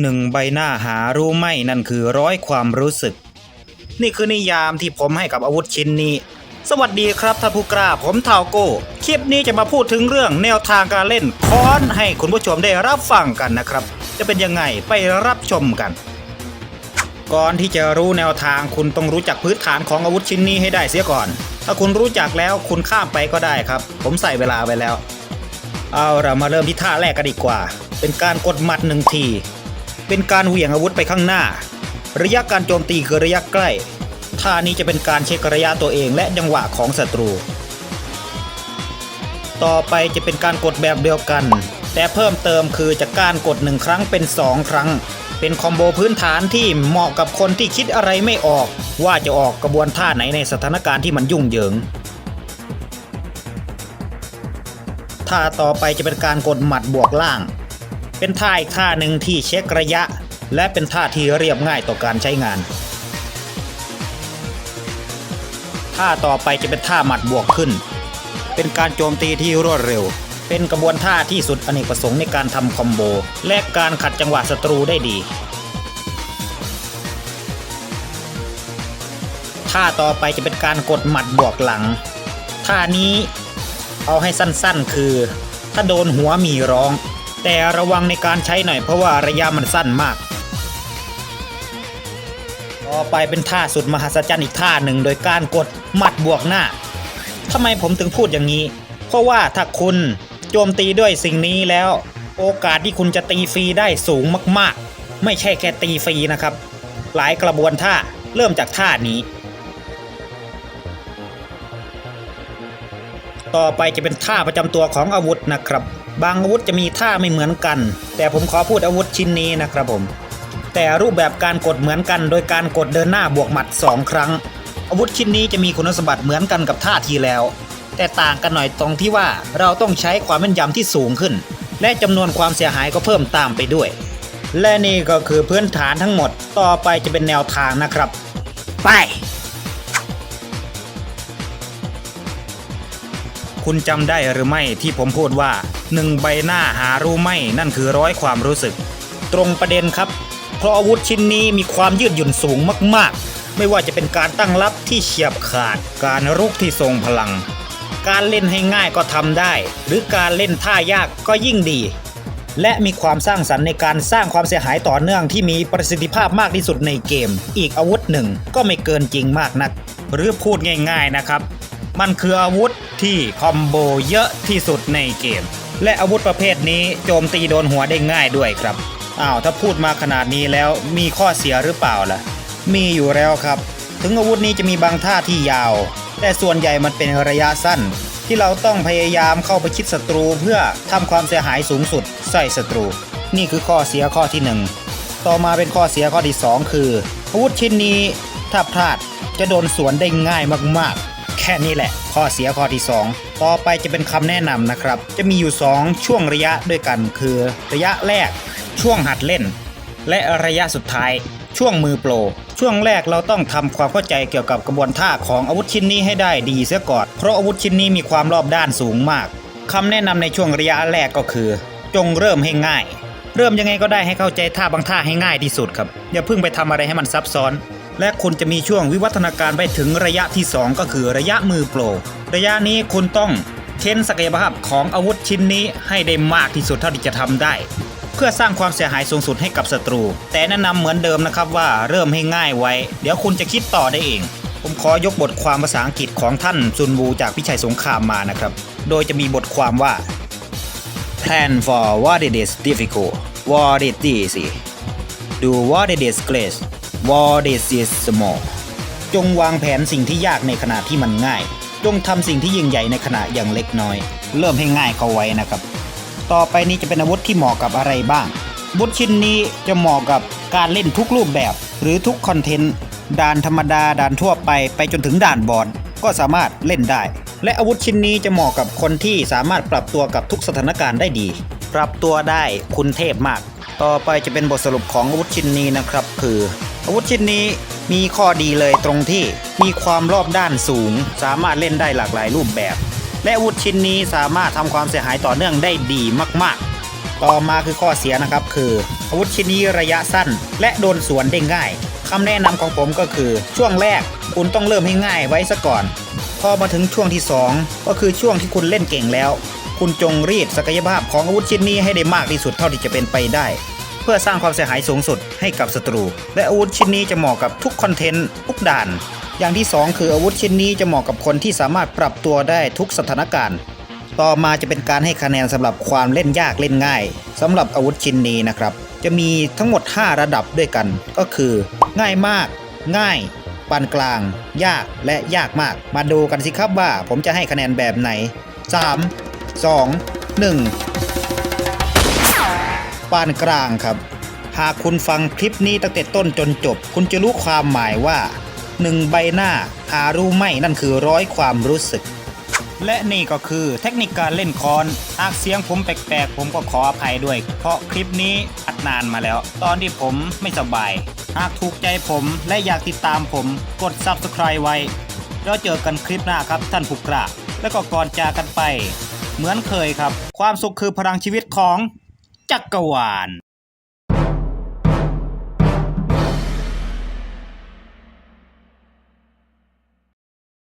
หนึ่งใบหน้าหารู้ไหมนั่นคือร้อยความรู้สึก นี่คือนิยามที่ผมให้กับอาวุธชิ้นนี้ สวัสดีครับท่านผู้กล้าผมทาวโก้ คลิปนี้จะมาพูดถึงเรื่องแนวทางการเล่นค้อนให้คุณผู้ชมได้รับฟังกันนะครับ จะเป็นยังไงไปรับชมกัน ก่อนที่จะรู้แนวทางคุณต้องรู้จักพื้นฐานของอาวุธชิ้นนี้ให้ได้เสียก่อน ถ้าคุณรู้จักแล้วคุณข้ามไปก็ได้ครับ ผมใส่เวลาไปแล้ว เอาเรามาเริ่มที่ท่าแรกกันดีกว่า เป็นการกดหมัดหนึ่งที เป็นการเหวี่ยงอาวุธไปข้างหน้า ระยะการโจมตีคือระยะใกล้ ท่านี้จะเป็นการเช็คระยะตัวเองและจังหวะของศัตรู ต่อไปจะเป็นการกดแบบเดียวกัน แต่เพิ่มเติมคือจากการกดหนึ่งครั้งเป็น 2 ครั้ง เป็นคอมโบพื้นฐานที่เหมาะกับคนที่คิดอะไรไม่ออก ว่าจะออกกระบวนท่าไหนในสถานการณ์ที่มันยุ่งเหยิงท่าต่อไปจะเป็นการกดหมัดบวกล่าง เป็นท่าอีกท่าหนึ่งที่เช็คระยะ และเป็นท่าที่เรียบง่ายต่อการใช้งาน ท่าต่อไปจะเป็นท่าหมัดบวกขึ้น เป็นการโจมตีที่รวดเร็ว เป็นกระบวนท่าที่สุดอเนกประสงค์ในการทำคอมโบ และการขัดจังหวะศัตรูได้ดี ท่าต่อไปจะเป็นการกดหมัดบวกหลัง ท่านี้เอาให้สั้นๆคือ ถ้าโดนหัวมีร้อง แต่ระวังในการใช้หน่อยเพราะว่าระยะมันสั้นมาก ต่อไปเป็นท่าสุดมหัศจรรย์อีกท่าหนึ่ง โดยการกดหมัดบวกหน้าทำไมผมถึงพูดอย่างนี้ เพราะว่าถ้าคุณโจมตีด้วยสิ่งนี้แล้ว โอกาสที่คุณจะตีฟรีได้สูงมากๆ ไม่ใช่แค่ตีฟรีนะครับ หลายกระบวนท่าเริ่มจากท่านี้ ต่อไปจะเป็นท่าประจำตัวของอาวุธนะครับ บางอาวุธจะมีท่าไม่เหมือนกัน แต่ผมขอพูดอาวุธชิ้นนี้นะครับผม แต่รูปแบบการกดเหมือนกัน โดยการกดเดินหน้าบวกหมัด 2 ครั้ง อาวุธชิ้นนี้จะมีคุณสมบัติเหมือนกันกับท่าทีแล้ว แต่ต่างกันหน่อยตรงที่ว่าเราต้องใช้ความแม่นยำที่สูงขึ้น และจำนวนความเสียหายก็เพิ่มตามไปด้วย และนี่ก็คือพื้นฐานทั้งหมดต่อไปจะเป็นแนวทางนะครับ ไปคุณจำได้หรือไม่ที่ผมพูดว่า หนึ่งใบหน้าหารู้ไม่นั่นคือร้อยความรู้สึก ตรงประเด็นครับ เพราะอาวุธชิ้นนี้มีความยืดหยุ่นสูงมากๆ ไม่ว่าจะเป็นการตั้งรับที่เฉียบขาด การรุกที่ทรงพลัง การเล่นให้ง่ายก็ทำได้ หรือการเล่นท่ายากก็ยิ่งดี และมีความสร้างสรรค์ในการสร้างความเสียหายต่อเนื่องที่มีประสิทธิภาพมากที่สุดในเกม อีกอาวุธหนึ่งก็ไม่เกินจริงมากนัก หรือพูดง่าย ๆนะครับ มันคืออาวุธที่คอมโบเยอะที่สุดในเกม และอาวุธประเภทนี้โจมตีโดนหัวได้ง่ายด้วยครับ อ้าวถ้าพูดมาขนาดนี้แล้วมีข้อเสียหรือเปล่าล่ะ มีอยู่แล้วครับ ถึงอาวุธนี้จะมีบางท่าที่ยาว แต่ส่วนใหญ่มันเป็นระยะสั้น ที่เราต้องพยายามเข้าไปชิดศัตรูเพื่อทำความเสียหายสูงสุดใส่ศัตรู นี่คือข้อเสียข้อที่หนึ่งต่อมาเป็นข้อเสียข้อที่ 2 คืออาวุธชิ้นนี้ถ้าพลาดจะโดนสวนได้ง่ายมากๆ แค่นี้แหละ ข้อเสียข้อที่ 2 ต่อไปจะเป็นคำแนะนำนะครับ จะมีอยู่ 2 ช่วงระยะด้วยกัน คือ ระยะแรก ช่วงหัดเล่น และระยะสุดท้าย ช่วงมือโปร ช่วงแรกเราต้องทำความเข้าใจเกี่ยวกับกระบวนท่าของอาวุธชิ้นนี้ให้ได้ดีเสียก่อนเพราะอาวุธชิ้นนี้มีความรอบด้านสูงมากคำแนะนำในช่วงระยะแรกก็คือ จงเริ่มให้ง่าย เริ่มยังไงก็ได้ให้เข้าใจท่าบางท่าให้ง่ายที่สุดครับอย่าเพิ่งไปทำอะไรให้มันซับซ้อน และคุณจะมีช่วงวิวัฒนาการไปถึงระยะที่ 2 ก็คือระยะมือโปร ระยะนี้คุณต้องเค้นศักยภาพของอาวุธชิ้นนี้ให้ได้มากที่สุดเท่าที่จะทำได้ เพื่อสร้างความเสียหายสูงสุดให้กับศัตรู แต่แนะนำเหมือนเดิมนะครับว่าเริ่มให้ง่ายไว้ เดี๋ยวคุณจะคิดต่อได้เอง ผมขอยกบทความภาษาอังกฤษของท่านซุนวูจากพิชัยสงครามมานะครับ โดยจะมีบทความว่า Plan for what it is difficult, what it is easy. Do what it is great, what it is small. จงวางแผนสิ่งที่ยากในขณะที่มันง่าย จงทำสิ่งที่ยิ่งใหญ่ในขณะอย่างเล็กน้อย เริ่มให้ง่ายเข้าไว้นะครับ ต่อไปนี้จะเป็นอาวุธที่เหมาะกับอะไรบ้างอาวุธชิ้นนี้จะเหมาะกับการเล่นทุกรูปแบบ หรือทุกคอนเทนต์ด่านธรรมดาด่านทั่วไปไปจนถึงด่านบอลก็สามารถเล่นได้ และอาวุธชิ้นนี้จะเหมาะกับคนที่สามารถปรับตัวกับทุกสถานการณ์ได้ดี ปรับตัวได้คุณเทพมาก ต่อไปจะเป็นบทสรุปของอาวุธชิ้นนี้นะครับ คือ อาวุธชิ้นนี้มีข้อดีเลยตรงที่มีความรอบด้านสูง สามารถเล่นได้หลากหลายรูปแบบ และอาวุธชิ้นนี้สามารถทำความเสียหายต่อเนื่องได้ดีมากต่อมาคือข้อเสียนะครับ คืออาวุธชิ้นนี้ระยะสั้น และโดนสวนได้ง่ายคำแนะนำของผมก็คือ ช่วงแรกคุณต้องเริ่มให้ง่ายไว้ซะก่อน พอมาถึงช่วงที่ 2 ก็คือช่วงที่คุณเล่นเก่งแล้ว คุณจงรีดศักยภาพของอาวุธชิ้นนี้ให้ได้มากที่สุดเท่าที่จะเป็นไปได้ เพื่อสร้างความเสียหายสูงสุดให้กับศัตรู และอาวุธชิ้นนี้จะเหมาะกับทุกคอนเทนต์ทุกด่าน อย่างที่ 2 คืออาวุธชิ้นนี้จะเหมาะกับคนที่สามารถปรับตัวได้ทุกสถานการณ์ ต่อมาจะเป็นการให้คะแนนสำหรับความเล่นยากเล่นง่ายสำหรับอาวุธชิ้นนี้นะครับ จะมีทั้งหมด 5 ระดับด้วยกัน ก็คือ ง่ายมาก ง่ายปานกลาง ยากและยากมาก มาดูกันสิครับว่าผมจะให้คะแนนแบบไหน 3 2 1 ปานกลางครับ หากคุณฟังคลิปนี้ตั้งแต่ต้นจนจบ คุณจะรู้ความหมายว่าหนึ่งใบหน้าหารู้ไหมนั่นคือร้อยความรู้สึก และนี่ก็คือเทคนิคการเล่นคอน หากเสียงผมแปลกๆ ผมก็ขออภัยด้วย เพราะคลิปนี้อัดนานมาแล้ว ตอนที่ผมไม่สบาย หากถูกใจผมและอยากติดตามผมกด Subscribe ไว้ แล้วเจอกันคลิปหน้าครับท่านผู้กล้าแล้วก็ก่อนจากกันไป เหมือนเคยครับ ความสุขคือพลังชีวิตของ จักรวาล